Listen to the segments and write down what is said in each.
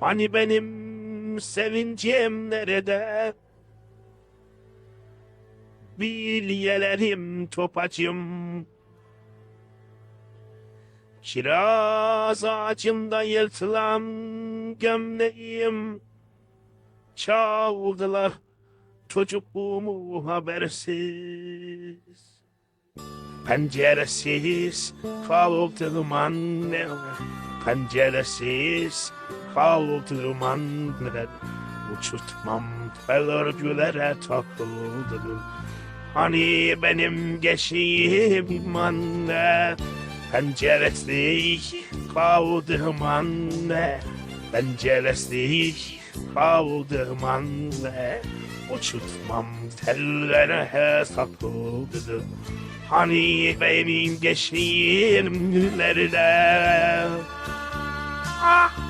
Hani benim sevincim nerede? Bilyelerim topacım. Kiraz ağacında yırtılan gömleğim. Çaldılar çocukluğumu habersiz. Penceresiz kaldım anne Penceresiz kaldım anne Uçurtmam örgülere takıldı. Hani benim geçeyim anne? Penceresiz kaldım anne? Penceresiz kaldım anne? Uçurtmam tellere takıldı. Hani benim ah, ah.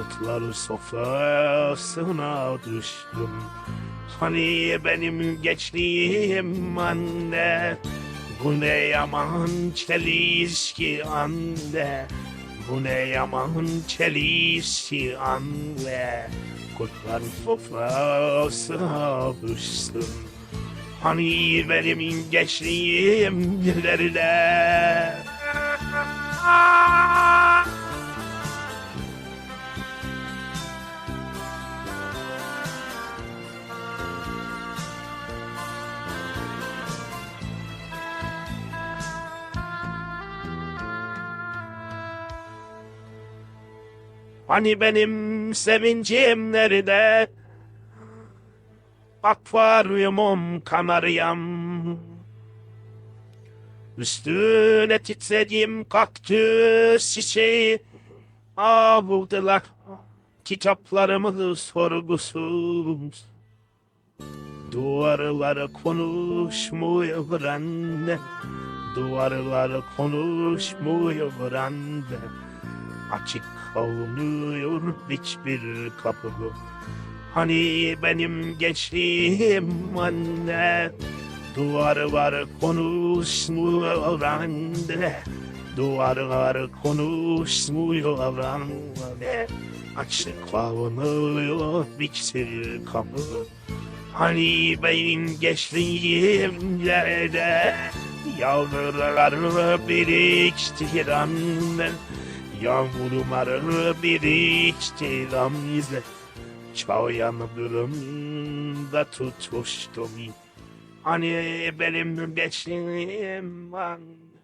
Kutlar sofrasına düştüm. Hani benim gençliğim anne? Bu ne yaman çelişki anne? Bu ne yaman çelişki anne? Kutlar sofrasına düştüm. Hani benim gençliğim nerede? Hani benim sevincim nerede? Akvaryumum kanaryam. Üstüne titrediğim kaktüs çiçeği avuldular. Kitaplarımı sorgusuz. Duvarları konuşmuyor anne. Duvarları konuşmuyor anne. Açık kalmıyor hiçbir kapı. Hani benim gençliğim anne. Duvarlar konuşmuyor anne. Duvarlar konuşmuyor anne. Açık kalmıyor hiçbir kapı. Hani benim gençliğim yerde Yağmurlar biriktir annem Yağmurlar biriktir annem Çayanlarım da tutuştum Hani benim gençliğim anne